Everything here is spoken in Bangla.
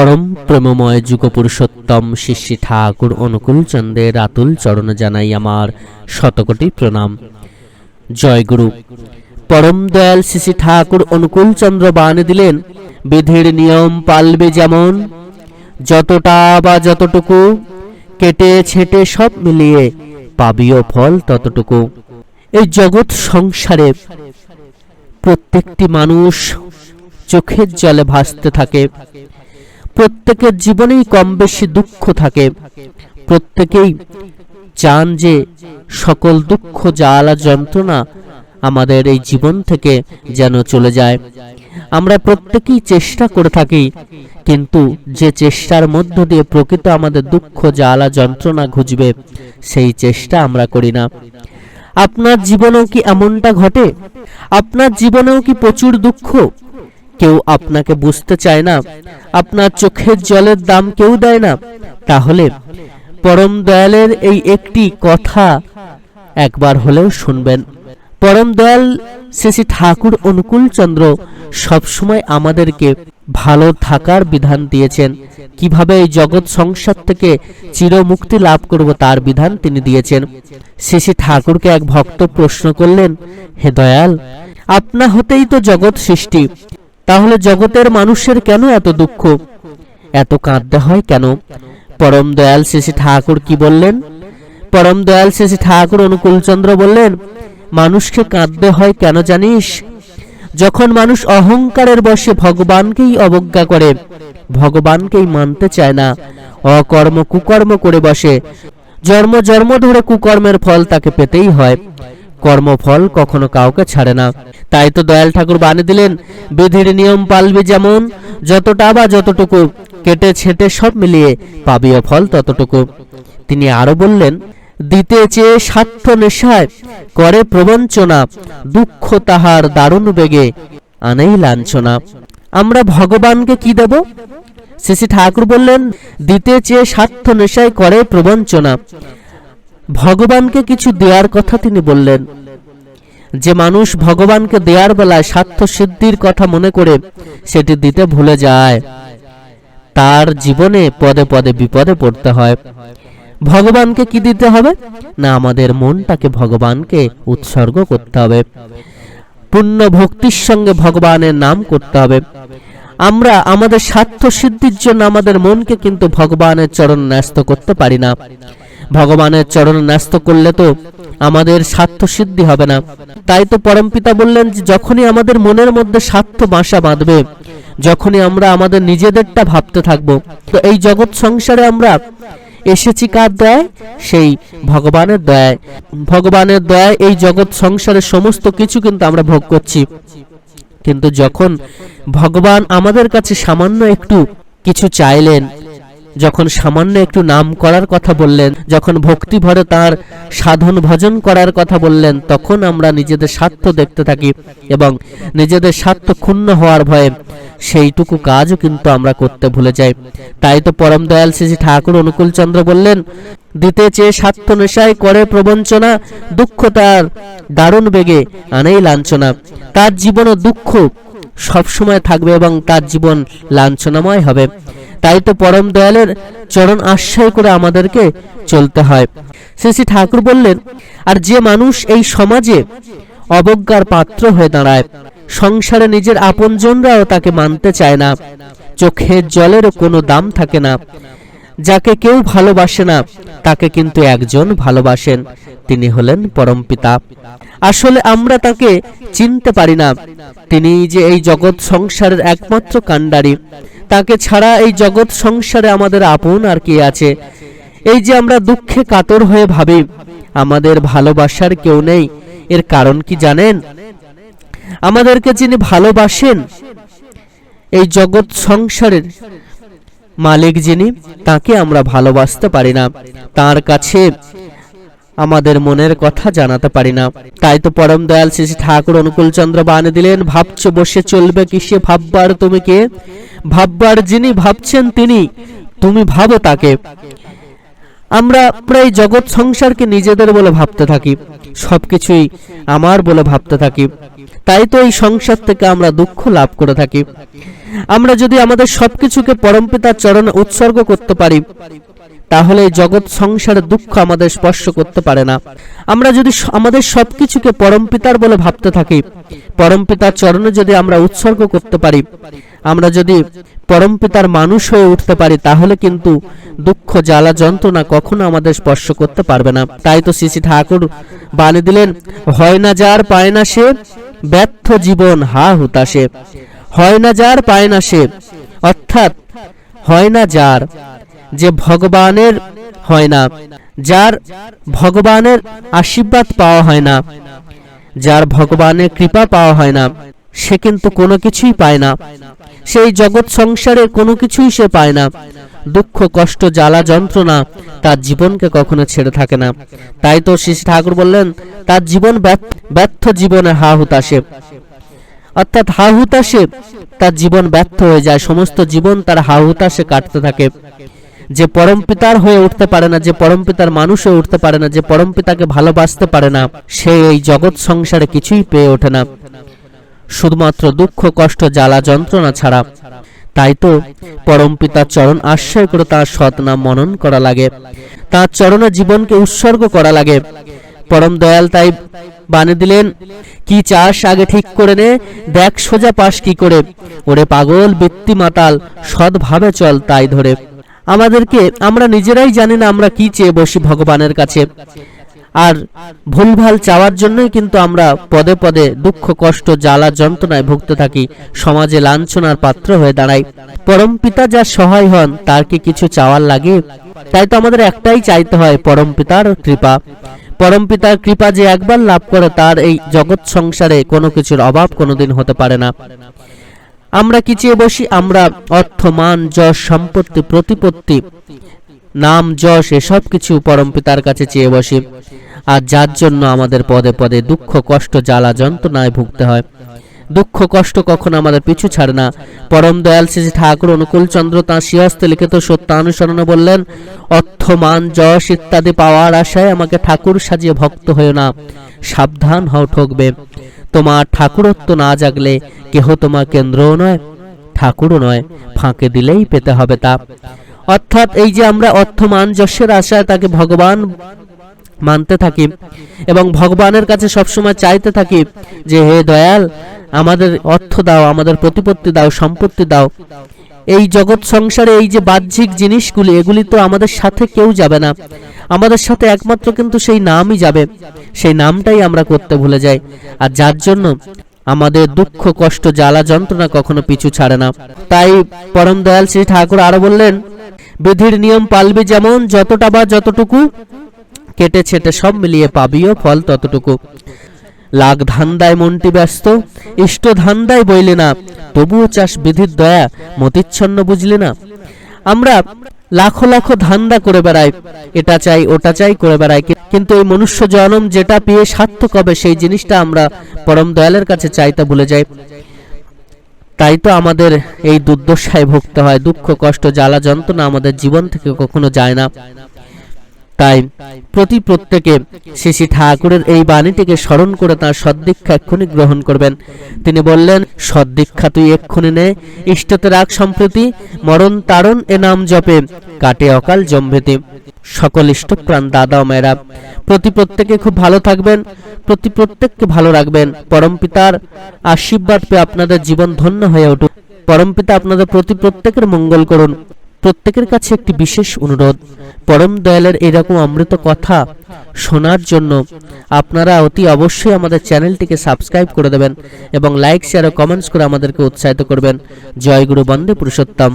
পরম প্রেমময় যুগ পুরুষোত্তম শিষ্যী ঠাকুর অনুকূল চন্দ্রের আতুল চরণে জানাই আমার শতকোটি প্রণাম। জয় গুরু। পরম দয়াল শিশি ঠাকুর অনুকূল চন্দ্র বাণী দিলেন, বিধির নিয়ম পালবে যেমন, যতটা বা যতটুকু, কেটে ছেটে সব মিলিয়ে পাবিও ফল ততটুকু। এই জগৎ সংসারে প্রত্যেকটি মানুষ চোখের জলে ভাসতে থাকে। প্রত্যেকের জীবনেই কম বেশি দুঃখ থাকে। প্রত্যেকেই চান যে সকল দুঃখ, জ্বালা, যন্ত্রণা আমাদের এই জীবন থেকে যেন চলে যায়। আমরা প্রত্যেকেই চেষ্টা করে থাকি, কিন্তু যে চেষ্টার মধ্য দিয়ে প্রকৃত আমাদের দুঃখ, জ্বালা, যন্ত্রণা ঘুচবে, সেই চেষ্টা আমরা করি না। আপনার জীবনেও কি এমনটা ঘটে? আপনার জীবনেও কি প্রচুর দুঃখ? কেউ আপনাকে বুঝতে চায় না, আপনার চোখের জলের দাম কেউ দেয় না। তাহলে পরম দয়ালের এই একটি কথা একবার হলেও শুনবেন। পরম দয়াল শ্রী ঠাকুর অনুকূল চন্দ্র সবসময় আমাদেরকে ভালো থাকার বিধান দিয়েছেন। কীভাবে এই জগৎ সংসার থেকে চিরমুক্তি লাভ করব তার বিধান তিনি দিয়েছেন। শ্রী ঠাকুরকে এক ভক্ত প্রশ্ন করলেন, হে দয়াল, আপনা হতেই তো জগৎ সৃষ্টি। তাহলে জগতের মানুষের কেন এত দুঃখ? এত কাঁদতে হয় কেন? পরম দয়াল শ্রী ঠাকুর কি বললেন? পরম দয়াল শ্রী ঠাকুর অনুকূলচন্দ্র বললেন, মানুষকে কাঁদতে হয় কেন জানিস? যখন মানুষ অহংকারের বসে ভগবানকেই অবজ্ঞা করে, ভগবানকেই মানতে চায় না, অকর্ম কুকর্ম করে বসে, জন্ম জন্ম ধরে কুকর্মের ফল তাকে পেতেই হয়। কর্মফল কখনো কাউকে ছাড়ে না। তাই তো দয়াল ঠাকুর বানিয়ে দিলেন, বিধির নিয়ম পালবি যেমন, যতটা বা যতটুকু কেটে ছেটে সব মিলিয়ে পাবিও ফল ততটুকু। তিনি আরও বললেন, দিতে চেয়ে স্বার্থ নেশায় করে প্রবঞ্চনা, দুঃখ তাহার দারুণ বেগে আনেই লাঞ্ছনা। আমরা ভগবানকে কি দেব? শ্রী ঠাকুর বললেন, দিতে চেয়ে স্বার্থ নেশায় করে প্রবঞ্চনা ভগবানকে কিছু দেওয়ার কথা তিনি বললেন। যে মানুষ ভগবানকে দেওয়ার বেলায় স্বার্থ সিদ্ধির কথা মনে করে, সেটি দিতে ভুলে যায়। তার জীবনে পদে পদে বিপদে পড়তে হয়। ভগবানকে কি দিতে হবে? না, আমাদের মনটাকে ভগবানকে উৎসর্গ করতে হবে। পূর্ণ ভক্তির সঙ্গে ভগবানের নাম করতে হবে। আমরা আমাদের স্বার্থ সিদ্ধির জন্য আমাদের মনকে কিন্তু ভগবানের চরণ ন্যস্ত করতে পারি না। ভগবানের চরণ ন্যস্ত করলে তো আমাদের স্বার্থ সিদ্ধি হবে না। তাই তো পরমপিতা বললেন যে, যখনই আমাদের মনের মধ্যে স্বার্থ বাসা বাঁধবে, যখনই আমরা আমাদের নিজেদেরটা ভাবতে থাকব, তো এই জগৎ সংসারে আমরা এসেছি কার দয়ায়? সেই ভগবানের দয়ায়। ভগবানের দয়ায় এই জগৎ সংসারের সমস্ত কিছু কিন্তু আমরা ভোগ করছি। কিন্তু যখন ভগবান আমাদের কাছে সামান্য একটু কিছু চাইলেন যখন সামান্য একটু নাম করার কথা বললেন, যখন ভক্তি ভরে তার সাধন ভজন করার কথা বললেন, তখন আমরা নিজেদের স্বার্থ দেখতে থাকি এবং নিজেদের স্বার্থ ক্ষুণ্ণ হওয়ার ভয়ে সেইটুকু কাজও কিন্তু আমরা করতে ভুলে যাই। তাই তো পরম দয়াল শ্রী ঠাকুর অনুকূল চন্দ্র বললেন, দিতে চেয়ে স্বার্থ নেশায় করে প্রবঞ্চনা, দুঃখ তার দারুণ বেগে আনেই লাঞ্ছনা। তার জীবনও দুঃখ সবসময় থাকবে এবং তার জীবন লাঞ্ছনাময় হবে। তাই তো পরম দয়ালের চরণ আশ্রয় করে আমাদেরকে চলতে হয়। শ্রী শ্রী ঠাকুর বললেন, আর যে মানুষ এই সমাজে অবজ্ঞার পাত্র হয়ে দাঁড়ায়, সংসারে নিজের আপনজনরাও তাকে মানতে চায় না, চোখের জলেরও কোনো দাম থাকে না, যাকে কেউ ভালোবাসে না, তাকে কিন্তু একজন ভালোবাসেন। তিনি হলেন পরমপিতা আসলে আমরা তাকে চিনতে পারি না। তিনি যে এই জগৎ সংসারের একমাত্র কাণ্ডারি, তাকে ছাড়া এই জগৎ সংসারে আমাদের আপন আর কি আছে? এই যে আমরা দুঃখে কাতর হয়ে ভাবি, আমাদের ভালোবাসার কেউ নেই। এর কারণ কি জানেন? আমাদেরকে যিনি ভালোবাসেন, এই জগৎ সংসারের মালিক যিনি, তাকে আমরা ভালোবাসতে পারি না। তার কাছে আমাদের মনের কথা জানাতে পারি না। তাই তো পরম দয়াল শ্রী ঠাকুর অনুকূল চন্দ্র বানে দিলেন, ভাবছ বসে চলবে কিসে, ভাববার তুমি কে? ভাববার যিনি ভাবছেন তিনি, তুমি ভাবো তাকে। আমরা প্রায় জগৎ সংসারকে নিজেদের বলে ভাবতে থাকি, সবকিছুই আমার বলে ভাবতে থাকি। তাই তো এই সংসার থেকে আমরা দুঃখ লাভ করে থাকি। আমরা যদি আমাদের সবকিছুকে পরমপিতার চরণে উৎসর্গ করতে পারি তাহলে জগৎ সংসারের দুঃখ আমাদের স্পর্শ করতে পারে না। আমরা যদি আমাদের সবকিছুকে পরমপিতার বলে ভাবতে থাকি পরমপিতার চরণে যদি আমরা উৎসর্গ করতে পারি, আমরা যদি পরমপিতার মানুষ হয়ে উঠতে পারি, তাহলে কিন্তু দুঃখ, জ্বালা, যন্ত্রণা কখনো আমাদের স্পর্শ করতে পারবে না। তাই তো শ্রী ঠাকুর বানিয়ে দিলেন, হয় না যার পায় না সে, ব্যর্থ জীবন হা হুতাশে হয় না যার পায় না সে, অর্থাৎ হয় না যার যে ভগবানের হয় না, যার ভগবানের আশীর্বাদ পাওয়া হয় না, যার ভগবানের কৃপা পাওয়া হয় না, সে কিন্তু কোনো কিছুই পায় না। সেই জগৎ সংসারের কোনো কিছুই সে পায় না। দুঃখ, কষ্ট, জ্বালা, যন্ত্রণা তার জীবনকে কখনো ছেড়ে থাকে না। তাই তো শ্রী ঠাকুর বললেন, তার জীবন ব্যর্থ- ব্যর্থ জীবনে হা হুতাশে অর্থাৎ হা হুতাশে তার জীবন ব্যর্থ হয়ে যায়, সমস্ত জীবন তার হা হুতাশে কাটতে থাকে। যে পরম পিতার হয়ে উঠতে পারে না, যে পরম পিতার মানুষ হয়ে উঠতে পারে না, যে পরম পিতাকে ভালোবাসতে পারে না, সে এই জগৎ সংসারে কিছুই পেয়ে ওঠে না। শুধুমাত্র দুঃখ, কষ্ট, জ্বালা, যন্ত্রণা ছাড়া। তাই তো পরম পিতার চরণ আশ্রয় করে তার সৎনাম মনন করা লাগে, তার চরণে জীবনকে উৎসর্গ করা লাগে। পরম দয়াল তাই বানিয়ে দিলেন, কি চাস আগে ঠিক করে নে, দেখ সোজা পাস কি করে? ওরে পাগল বৃত্তি মাতাল সৎভাবে চল তাই ধরে। আমাদেরকে, আমরা নিজেরাই জানি না আমরা কি চেয়ে বসি ভগবানের কাছে। আর ভুলভাল চাওয়ার জন্যই কিন্তু আমরা পদে পদে দুঃখ, কষ্ট, জ্বালা, যন্ত্রণায় ভুগতে থাকি, সমাজে লাঞ্ছনার পাত্র হয়ে দাঁড়াই। পরম পিতা যা সহায় হন, তার কি কিছু চাওয়ার লাগে? তাই তো আমাদের একটাই চাইতে হয়, পরম পিতার কৃপা। পরম পিতার কৃপা যে একবার লাভ করে, তার এই জগৎ সংসারে কোনো কিছুর অভাব কোনোদিন হতে পারে না। আমরা কি চেয়ে বসি? আমরা অর্থ, মান, যশ, সম্পত্তি, প্রতিপত্তি, নাম, যশ, এসব কিছু পরম পিতার কাছে চেয়ে বসি। আর যার জন্য আমাদের পদে পদে দুঃখ, কষ্ট, জ্বালা, যন্ত্রণায় ভুগতে হয়। দুঃখ, কষ্ট কখন আমাদের পিছু ছাড়ে না। পরম দয়াল শ্রী ঠাকুর অনুকূল চন্দ্র তাঁর সিহস্তে লিখিত সত্যানুসরণে বললেন, অর্থ, মান, যশ ইত্যাদি পাওয়ার আশায় আমাকে ঠাকুর সাজিয়ে ভক্ত হয়েও না। সাবধান হও, ঠকবে। তোমার ঠাকুরত্ব না জাগলে কেহ তোমার কেন্দ্রও নয়, ঠাকুরও নয়, ফাঁকে দিলেই পেতে হবে তা। অর্থাৎ এই যে আমরা অর্থমান যশের আশায় তাকে ভগবান মানতে থাকি এবং ভগবানের কাছে সবসময় চাইতে থাকি যে, হে দয়াল, আমাদের অর্থ দাও, আমাদের প্রতিপত্তি দাও, সম্পত্তি দাও। এই জগৎ সংসারে এই যে বাহ্যিক জিনিসগুলি, এগুলি তো আমাদের সাথে কেউ যাবে না। আমাদের সাথে একমাত্র কিন্তু সেই নামই যাবে। সেই নামটাই আমরা করতে ভুলে যাই। আর যার জন্য আমাদের দুঃখ, কষ্ট, জ্বালা, যন্ত্রণা কখনো পিছু ছাড়ে না। তাই পরম দয়াল শ্রী ঠাকুর আরও বললেন, বিধির নিয়ম পালবি যেমন যতটা বা যতটুকু, কেটে ছেটে সব মিলিয়ে পাবিও ফল ততটুকু। লাগ ধান্দায় মনটি ব্যস্ত, ইষ্ট ধান্দায় বইলে না, তবুও চাষ বিধির দয়া মতিচ্ছন্ন বুঝলে না। আমরা লাখো লাখো ধান্দা করে বেড়াই, এটা চাই, ওটা চাই করে বেড়াই কিন্তু এই মনুষ্য জনম যেটা পেয়ে সার্থক হবে, সেই জিনিসটা আমরা পরম দয়ালের কাছে চাইতে ভুলে যাই। তাই তো আমাদের এই দুর্দশায় ভুগতে হয়, দুঃখ, কষ্ট, জ্বালা, যন্ত্রণা আমাদের জীবন থেকে কখনো যায় না। তাই প্রতি প্রত্যেকে শ্রী ঠাকুরের এই বাণীটিকে স্মরণ করে তার সদ্দীক্ষা এক্ষুনি গ্রহণ করবেন। তিনি বললেন, সদ্দীক্ষা তুই এক্ষুনি নে। ইষ্টতে রাখ সম্প্রতি, মরণ তারণ এ নাম জপে। কাটে অকাল জম্ভেতি। সকল দাদা মেয়েরা, প্রতি প্রত্যেকে খুব ভালো থাকবেন। প্রতি প্রত্যেককে ভালো রাখবেন। পরম পিতার আশীর্বাদ পেয়ে আপনাদের জীবন ধন্য হয়ে উঠুক। পরমপিতা আপনাদের প্রতি প্রত্যেকের মঙ্গল করুন। প্রত্যেকের কাছে একটি বিশেষ অনুরোধ। পরম দয়ালের এরকম অমৃত কথা শোনার জন্য আপনারা অতি অবশ্যই আমাদের চ্যানেলটিকে সাবস্ক্রাইব করে দেবেন এবং লাইক, শেয়ার ও কমেন্টস করে আমাদেরকে উৎসাহিত করবেন। জয় গুরু বন্দে পুরুষোত্তম।